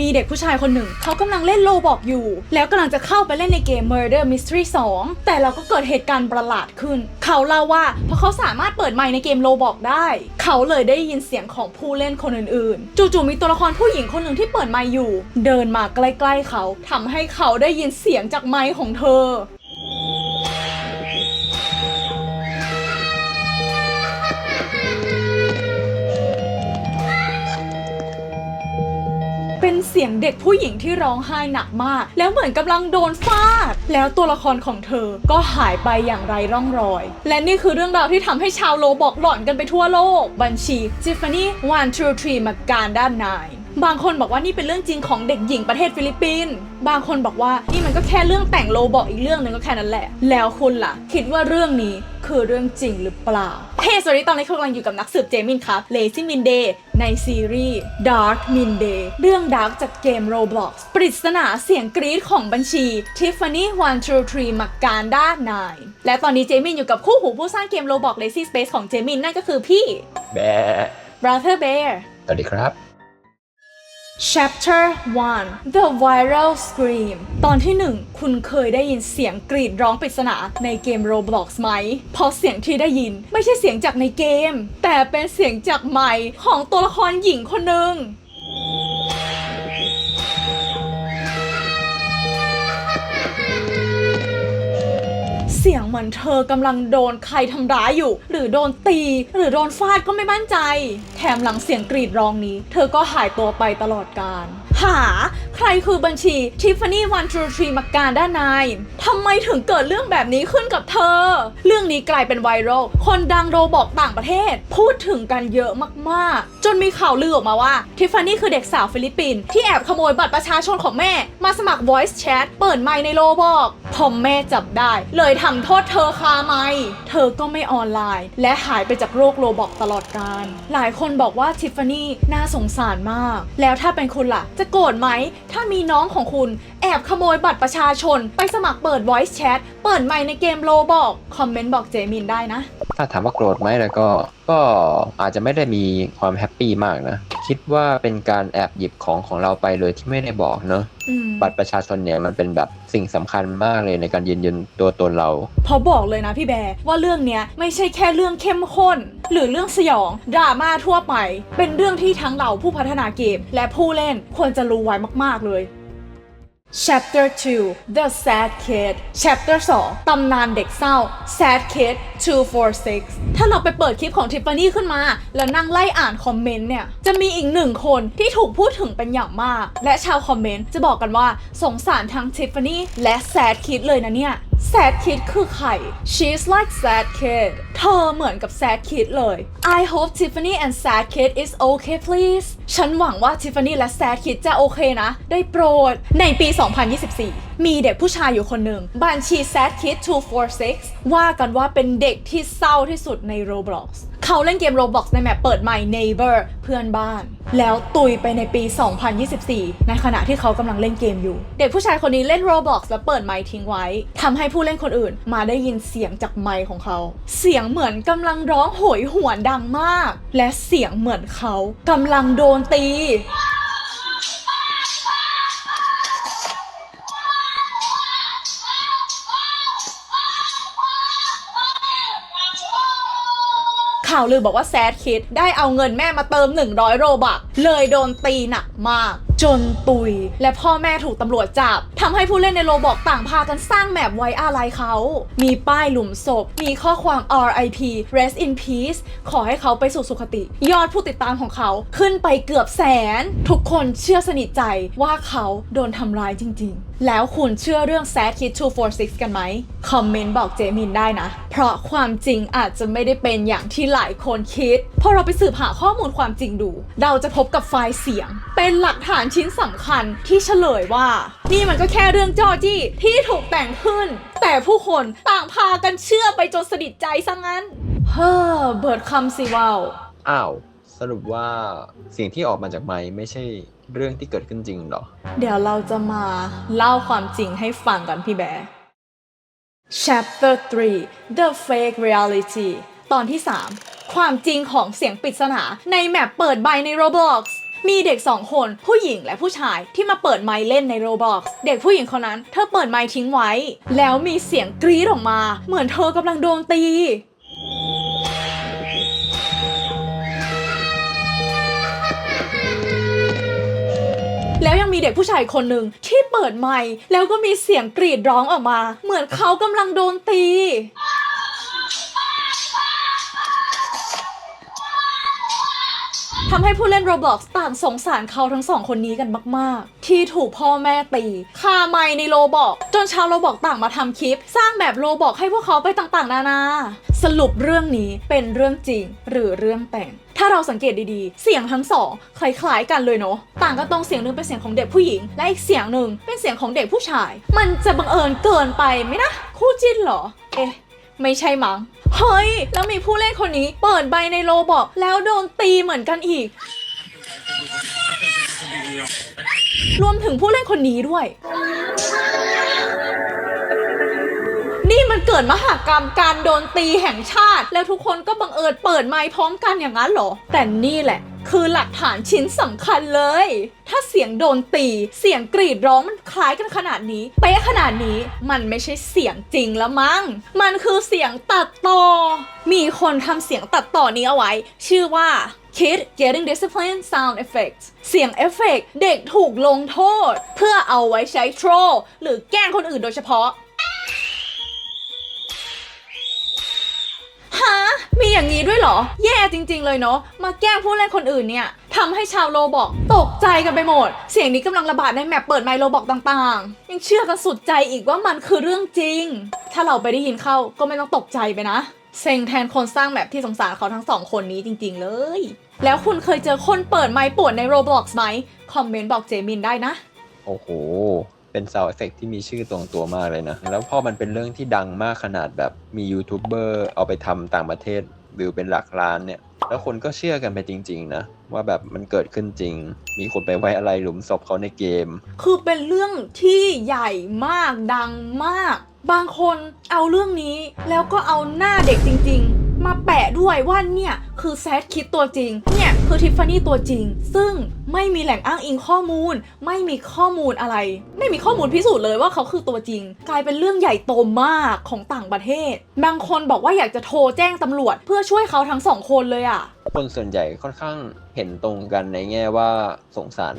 มีเด็กผู้ชายคนหนึ่ง เขากำลังเล่นโลบอกอยู่ แล้วกำลังจะเข้าไปเล่นในเกม Murder Mystery 2 แต่เราก็เกิดเหตุการณ์ประหลาดขึ้น เขาเล่าว่าเพราะเขาสามารถเปิดไมค์ในเกมโลบอกได้ เขาเลยได้ยินเสียงของผู้เล่นคนอื่นๆ จู่ๆมีตัวละครผู้หญิงคนหนึ่งที่เปิดไมค์อยู่ เดินมาใกล้ๆเขาทำให้เขาได้ยินเสียงจากไมค์ของเธอ เสียงเด็กผู้หญิงที่ร้องไห้หนักมาก แล้วเหมือนกำลังโดนฟาด แล้วตัวละครของเธอก็หายไปอย่างไรร่องรอย และนี่คือเรื่องราวที่ทำให้ชาวโลบอกหลอนกันไปทั่วโลก บัญชีจิฟฟานี่วันทรูทรีมาการด้านนายบางคนบอกว่านี่เป็นเรื่องจริงของเด็กหญิงประเทศฟิลิปปินส์บางคนบอกว่านี่มันก็แค่เรื่องแต่งโลบอกอีกเรื่องหนึ่งก็แค่นั้นแหละ แล้วคุณล่ะ คิดว่าเรื่องนี้คือเรื่องจริงหรือเปล่า เฮ้สวัสดีตอนนี้คุณกำลังอยู่กับนักสืบเจมินครับเลซี่มินเดย์ ในซีรีส์ Dark Min Day เรื่อง Dark จากเกม Roblox ปริศนาเสียงกรี๊ดของบัญชี Tiffany 1 2 3มักการด้านนายและตอนนี้เจมินอยู่กับคู่หูผู้สร้างเกม Roblox Lazy Space ของเจมินนั่นก็คือพี่แบะ Brother Bear สวัสดีครับ Chapter 1 The Viral Scream ตอนที่ 1 คุณเคยได้ยินเสียงกรีดร้องปริศนาในเกม Roblox ไหมเพราะเสียงที่ได้ยินไม่ใช่เสียงจากในเกม แต่เป็นเสียงจากไมค์ของตัวละครหญิงคนหนึ่ง เสียงเหมือนเธอกำลังโดนใครทำร้ายอยู่ หรือโดนตี หรือโดนฟาดก็ไม่มั่นใจ แถมหลังเสียงกรีดร้องนี้ เธอก็หายตัวไปตลอดการหาใครคือบัญชี Tiffany 1 2 3มักการด้านในทำไมถึงเกิดเรื่องแบบนี้ขึ้นกับเธอ เรื่องนี้กลายเป็นไวรัลคนดังโรบอกต่างประเทศ พูดถึงกันเยอะมากๆ จนมีข่าวลือออกมาว่า Tiffany คือเด็กสาวฟิลิปปินส์ที่แอบขโมยบัตรประชาชนของแม่ มาสมัคร voice chat เปิดไมค์ในโรบอกพอแม่จับได้ เลยทำโทษเธอคาไมค์เธอก็ไม่ออนไลน์ และหายไปจากโลกโรบอกตลอดการหลายคนบอกว่าทิฟฟานี่น่าสงสารมาก แล้วถ้าเป็นคุณล่ะ จะโกรธไหมถ้ามีน้องของคุณแอบขโมยบัตรประชาชน ไปสมัครเปิด voice chat เปิดไมค์ในเกมโลบอก คอมเมนต์บอกเจมินได้นะ ถ้าถามว่าโกรธไหมแล้วก็ก็อาจจะไม่ได้มีความแฮปปี้มากนะ คิดว่าเป็นการแอบหยิบของของเราไปโดยที่ไม่ได้บอกเนอะอืมบัตรประชาชนเนี่ยมันเป็นแบบสิ่งสำคัญมากเลยในการยืนยันตัวตนเราเพราะบอกเลยนะพี่แบร์ว่าเรื่องเนี้ยไม่ใช่แค่เรื่องเข้มข้น หรือเรื่องสยองดราม่าทั่วไป เป็นเรื่องที่ทั้งเราผู้พัฒนาเกม และผู้เล่นควรจะรู้ไว้มาก ๆเลย Chapter 2 The Sad Kid Chapter 2 ตำนานเด็กเศร้า Sad Kid 246 ถ้าเราไปเปิดคลิปของทิฟฟานี่ขึ้นมา แล้วนั่งไล่อ่านคอมเมนต์เนี่ย จะมีอีกหนึ่งคนที่ถูกพูดถึงเป็นอย่างมาก และชาวคอมเมนต์จะบอกกันว่าสงสารทั้งทิฟฟานี่และ Sad Kid เลยนะเนี่ย Sad Kid คือใคร She's like Sad Kid เธอเหมือนกับ Sad Kid เลย I hope Tiffany and Sad Kid is okay please ฉันหวังว่า Tiffany และ Sad Kid จะโอเคนะ ได้โปรด ในปี 2024มีเด็กผู้ชายอยู่คนหนึ่งบัญชี Sad Kid 246 ว่ากันว่าเป็นเด็กที่เศร้าที่สุดใน Roblox เขาเล่นเกม Roblox ในแมปเปิดใหม่ Neighbor เพื่อนบ้าน แล้วตุยไปในปี 2024 ในขณะที่เขากำลังเล่นเกมอยู่ เด็กผู้ชายคนนี้เล่น Roblox แล้วเปิดไมค์ทิ้งไว้ทำให้ผู้เล่นคนอื่น มาได้ยินเสียงจากไมค์ของเขา เสียงเหมือนกำลังร้องโหยหวนดังมาก และเสียงเหมือนเขากำลังโดนตี ข่าวลือบอกว่าแซดคิดได้เอาเงินแม่มาเติม 100 โรบักเลยโดนตีหนักมาก จนตุย และพ่อแม่ถูกตำรวจจับ ทำให้ผู้เล่นในโรบอกต่างพากันสร้างแมปไว้อาลัยเขา มีป้ายหลุมศพ มีข้อความ RIP Rest in Peace ขอให้เขาไปสู่สุคติ ยอดผู้ติดตามของเขาขึ้นไปเกือบแสน ทุกคนเชื่อสนิทใจว่าเขาโดนทำร้ายจริง ๆ แล้วคุณเชื่อเรื่อง Sad Kid 246 กันไหม คอมเมนต์บอกเจมินได้นะ เพราะความจริงอาจจะไม่ได้เป็นอย่างที่หลายคนคิด พอเราไปสืบหาข้อมูลความจริงดู เราจะพบกับไฟล์เสียง เป็นหลักฐานชิ้นสำคัญที่เฉลยว่า นี่มันก็แค่เรื่องจอจี้ที่ถูกแต่งขึ้น แต่ผู้คนต่างพากันเชื่อไปจนสนิทใจซะงั้น เฮ้อเบิดคำสิเว้าวอ้าว สรุปว่าสิ่งที่ออกมาจากไม้ไม่ใช่เรื่องที่เกิดขึ้นจริงเหรอ เดี๋ยวเราจะมาเล่าความจริงให้ฟังกันพี่แบร์ Chapter 3 The Fake Reality ตอนที่ 3 ความจริงของเสียงปริศนาในแมปเปิดใบใน Roblox มีเด็กสองคน ผู้หญิงและผู้ชายที่มาเปิดไมค์เล่นในโรบอกเด็กผู้หญิงคนนั้นเธอเปิดไมค์ทิ้งไว้ แล้วมีเสียงกรี๊ดออกมา เหมือนเธอกำลังโดนตีแล้วยังมีเด็กผู้ชายคนหนึ่งที่เปิดไมค์แล้วก็มีเสียงกรีดร้องออกมา เหมือนเขากำลังโดนตี ทำให้ผู้เล่น Roblox ต่างสงสารเขาทั้งสองคนนี้กันมาก ๆ ที่ถูกพ่อแม่ตีคาไมในโรบอกจนชาวโรบอกต่างมาทำคลิป สร้างแบบโรบอกให้พวกเขาไปต่าง ๆ นานา สรุปเรื่องนี้เป็นเรื่องจริงหรือเรื่องแต่งถ้าเราสังเกตดีๆ เสียงทั้งสองคล้ายๆกันเลยเนาะ ต่างกันตรงเสียงหนึ่งเป็นเสียงของเด็กผู้หญิง และอีกเสียงหนึ่งเป็นเสียงของเด็กผู้ชาย มันจะบังเอิญเกินไปไหมนะ คู่จิ้นเหรอ เอ๊ะ ไม่ใช่มั้ง เฮ้ย แล้วมีผู้เล่นคนนี้เปิดใบในโลบอกแล้วโดนตีเหมือนกันอีก รวมถึงผู้เล่นคนนี้ด้วย กิดมหากรรมการโดนตีแห่งชาติ แล้วทุกคนก็บังเอิญเปิดไมค์พร้อมกันอย่างนั้นเหรอ แต่นี่แหละคือหลักฐานชิ้นสำคัญเลย ถ้าเสียงโดนตี เสียงกรีดร้องมันคล้ายกันขนาดนี้ เป๊ะขนาดนี้ มันไม่ใช่เสียงจริงแล้วมั้ง มันคือเสียงตัดต่อ มีคนทำเสียงตัดต่อนี้เอาไว้ ชื่อว่า Kid Getting Discipline Sound Effects เสียงเอฟเฟกต์เด็กถูกลงโทษ เพื่อเอาไว้ใช้โทรหรือแกล้งคนอื่นโดยเฉพาะ เหรอ แย่จริง ๆ เลยเนาะ มาแกล้งผู้เล่นคนอื่นเนี่ยทำให้ชาวโลบอกตกใจกันไปหมด เสียงนี้กำลังระบาดในแมปเปิดไมโลบอกต่างๆ ยังเชื่อกันสุดใจอีกว่ามันคือเรื่องจริง ถ้าเราไปได้ยินเข้าก็ไม่ต้องตกใจไปนะ เซ็งแทนคนสร้างแมปที่สงสารเขาทั้งสองคนนี้จริง ๆ เลย แล้วคุณเคยเจอคนเปิดไมค์ป่วนใน Roblox ไหม คอมเมนต์บอกเจมินได้นะ โอ้โห เป็นซาวด์เอฟเฟกที่มีชื่อตรงตัวมากเลยนะ แล้วพอมันเป็นเรื่องที่ดังมากขนาดแบบมียูทูบเบอร์เอาไปทำต่างประเทศ วิวเป็นหลักล้านเนี่ย แล้วคนก็เชื่อกันไปจริง ๆ นะ ว่าแบบมันเกิดขึ้นจริง มีคนไปไว้อะไรหลุมศพเขาในเกม คือเป็นเรื่องที่ใหญ่มากดังมาก บางคนเอาเรื่องนี้ แล้วก็เอาหน้าเด็กจริง ๆ มาแปะด้วยว่าเนี่ยคือแซดคิดตัวจริงเนี่ย คือทิฟฟานี่ตัวจริง ซึ่งไม่มีแหล่งอ้างอิงข้อมูล ไม่มีข้อมูลอะไร ไม่มีข้อมูลพิสูจน์เลยว่าเขาคือตัวจริง กลายเป็นเรื่องใหญ่โตมากของต่างประเทศ บางคนบอกว่าอยากจะโทรแจ้งตำรวจ เพื่อช่วยเขาทั้งสองคนเลยอะคนส่วนใหญ่ค่อนข้างเห็นตรงกันในแง่ว่าสงสาร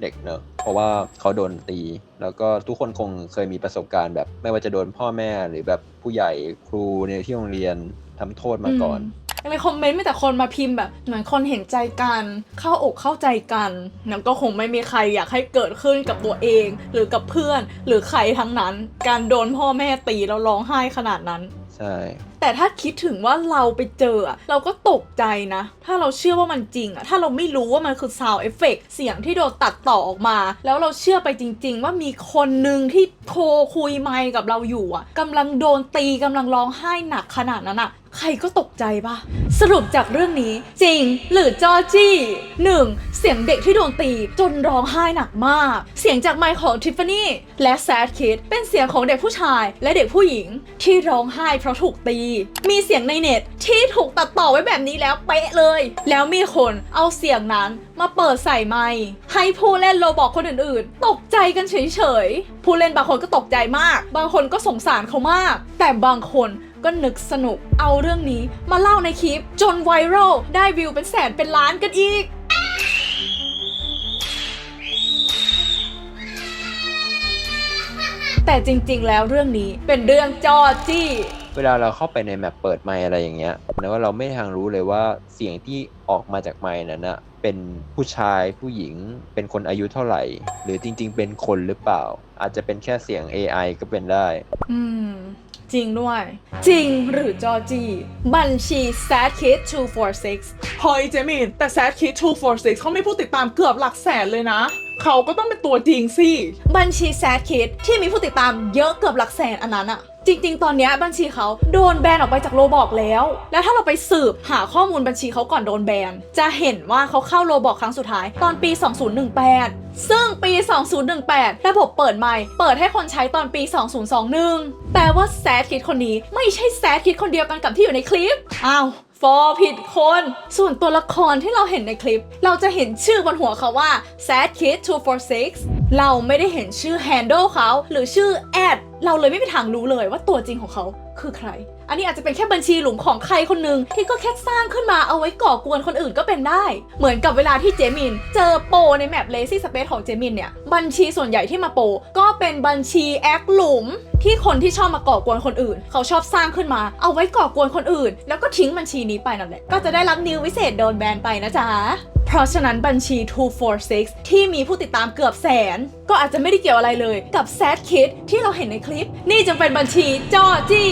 เด็กเนอะเพราะว่าเขาโดนตี แล้วก็ทุกคนคงเคยมีประสบการณ์แบบ ไม่ว่าจะโดนพ่อแม่หรือแบบผู้ใหญ่ครูในที่โรงเรียนทำโทษมาก่อน ในคอมเมนต์มีแต่คนมาพิมพ์แบบเหมือนคนเห็นใจกัน เข้าอกเข้าใจกันแล้วก็คงไม่มีใครอยากให้เกิดขึ้นกับตัวเอง หรือกับเพื่อน หรือใครทั้งนั้น การโดนพ่อแม่ตีแล้วร้องไห้ขนาดนั้น ใช่ แต่ถ้าคิดถึงว่าเราไปเจออะเราก็ตกใจนะ ถ้าเราเชื่อว่ามันจริงอะถ้าเราไม่รู้ว่ามันคือ sound effect เสียงที่โดนตัดต่อออกมา แล้วเราเชื่อไปจริง ๆ ว่ามีคนหนึ่งที่โทรคุยไมค์กับเราอยู่อะกำลังโดนตีกำลังร้องไห้หนักขนาดนั้นอะ ใครก็ตกใจปะสรุปจากเรื่องนี้จริงหรือจอจี้หนึ่งเสียงเด็กที่โดนตีจนร้องไห้หนักมาก เสียงจากไมค์ของทิฟฟานี่และแซดคิดเป็นเสียงของเด็กผู้ชายและเด็กผู้หญิง ที่ร้องไห้เพราะถูกตี มีเสียงในเน็ตที่ถูกตัดต่อไว้แบบนี้แล้วเป๊ะเลย แล้วมีคนเอาเสียงนั้นมาเปิดใส่ไมค์ให้ผู้เล่นโรบอกคนอื่นๆ ตกใจกันเฉยๆผู้เล่นบางคนก็ตกใจมาก บางคนก็สงสารเขามาก แต่บางคน ก็นึกสนุกเอาเรื่องนี้มาเล่าในคลิป จนไวรัลได้วิวเป็นแสนเป็นล้านกันอีกแต่จริง ๆ แล้วเรื่องนี้เป็นเรื่องจอจี้ เวลาเราเข้าไปในแมปเปิดไมค์อะไรอย่างเงี้ยนะว่าเราไม่ทางรู้เลยว่าเสียงที่ออกมาจากไมค์นั้นนะเป็นผู้ชายผู้หญิงเป็นคนอายุเท่าไหร่ หรือจริง ๆ เป็นคนหรือเปล่า อาจจะเป็นแค่เสียง AI ก็เป็นได้ อืม จริงด้วย จริงหรือจอจี้บัญชี sad kid 246 เฮ้ยเจมินแต่แซดคิด246 เขามีผู้ติดตามเกือบหลักแสนเลยนะ เขาก็ต้องเป็นตัวจริงสิ บัญชี sad kid ที่มีผู้ติดตามเยอะเกือบหลักแสนอันนั้นอะ จริง ๆ ตอนเนี้ยบัญชีเขาโดนแบนออกไปจากโลบอกแล้ว แล้วถ้าเราไปสืบหาข้อมูลบัญชีเขาก่อนโดนแบน จะเห็นว่าเขาเข้าโลบอกครั้งสุดท้ายตอนปี 2018 ซึ่งปี 2018 ระบบเปิดใหม่ เปิดให้คนใช้ตอนปี 2021 แต่ว่าแซดคิดคนนี้ไม่ใช่แซดคิดคนเดียวกันกับที่อยู่ในคลิป อ้าวฟอผิดคน ส่วนตัวละครที่เราเห็นในคลิป เราจะเห็นชื่อบนหัวเขาว่า sad kid 246 เราไม่ได้เห็นชื่อ handle เขาหรือชื่อ ad เราเลยไม่มีทางรู้เลยว่าตัวจริงของเขาคือใคร อันนี้อาจจะเป็นแค่บัญชีหลุมของใครคนหนึ่งที่ก็แค่สร้างขึ้นมาเอาไว้ก่อกวนคนอื่นก็เป็นได้ เหมือนกับเวลาที่เจมิน เจอโปในแมป Lazy Space ของเจมินเนี่ย บัญชีส่วนใหญ่ที่มาโป ก็เป็นบัญชีแอคหลุมที่คนที่ชอบมาก่อกวนคนอื่น เขาชอบสร้างขึ้นมา เอาไว้ก่อกวนคนอื่น แล้วก็ทิ้งบัญชีนี้ไปนั่นแหละก็จะได้รับนิววิเศษโดนแบนไปนะจ๊ะ เพราะฉะนั้นบัญชี 246 ที่มีผู้ติดตามเกือบแสน ก็อาจจะไม่ได้เกี่ยวอะไรเลยกับ Sad Kid ที่เราเห็นในคลิป นี่จึงเป็นบัญชีจอจี้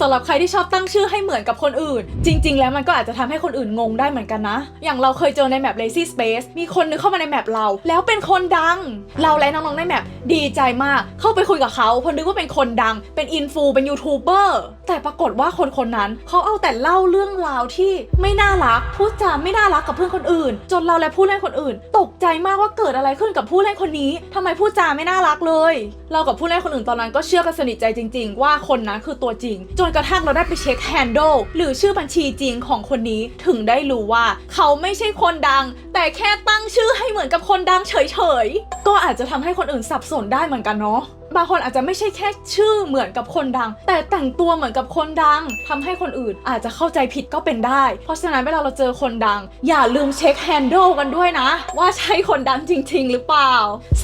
สำหรับใครที่ชอบตั้งชื่อให้เหมือนกับคนอื่น จริง ๆ แล้วมันก็อาจจะทำให้คนอื่นงงได้เหมือนกันนะ อย่างเราเคยเจอในแมป Lazy Space มีคนนึงเข้ามาในแมปเรา แล้วเป็นคนดัง เราและน้องๆในแมปดีใจมากเข้าไปคุยกับเขาเพราะนึกว่าเป็นคนดัง เป็นอินฟูเป็นยูทูบเบอร์แต่ปรากฏว่าคนคนนั้นเขาเอาแต่เล่าเรื่องราวที่ไม่น่ารักพูดจาไม่น่ารักกับเพื่อนคนอื่น จนเราและผู้เล่นคนอื่น ตกใจมากว่าเกิดอะไรขึ้นกับผู้เล่นคนนี้ทำไมพูดจาไม่น่ารักเลย เรากับผู้เล่นคนอื่นตอนนั้นก็เชื่อกันสนิทใจจริง ๆ ว่าคนนั้นคือตัวจริงจนกระทั่งเราได้ไปเช็คแฮนด์ลหรือชื่อบัญชีจริงของคนนี้ถึงได้รู้ว่า เขาไม่ใช่คนดัง แต่แค่ตั้งชื่อให้เหมือนกับคนดังเฉยๆ ก็อาจจะทำให้คนอื่นสับสนได้เหมือนกันเนาะ บางคนอาจจะไม่ใช่แค่ชื่อเหมือนกับคนดัง แต่แต่งตัวเหมือนกับคนดังทำให้คนอื่นอาจจะเข้าใจผิดก็เป็นได้ เพราะฉะนั้นเวลาเราเจอคนดัง อย่าลืมเช็ค handle กันด้วยนะ ว่าใช่คนดังจริง ๆ หรือเปล่า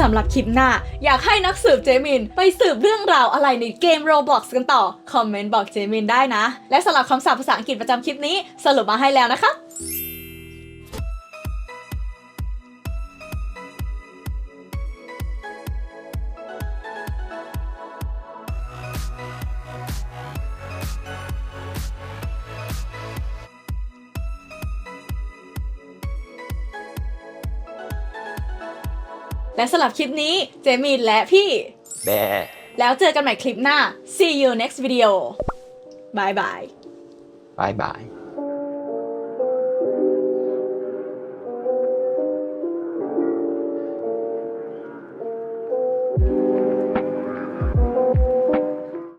สำหรับคลิปหน้า อยากให้นักสืบเจมิน ไปสืบเรื่องราวอะไรในเกม Roblox กันต่อ คอมเมนต์บอกเจมินได้นะ และสำหรับคำศัพท์ภาษาอังกฤษประจำคลิปนี้ สรุปมาให้แล้วนะคะ และสำหรับคลิปนี้เจมินและพี่ แบร์แล้วเจอกันใหม่คลิปหน้า see you next video bye bye บายบาย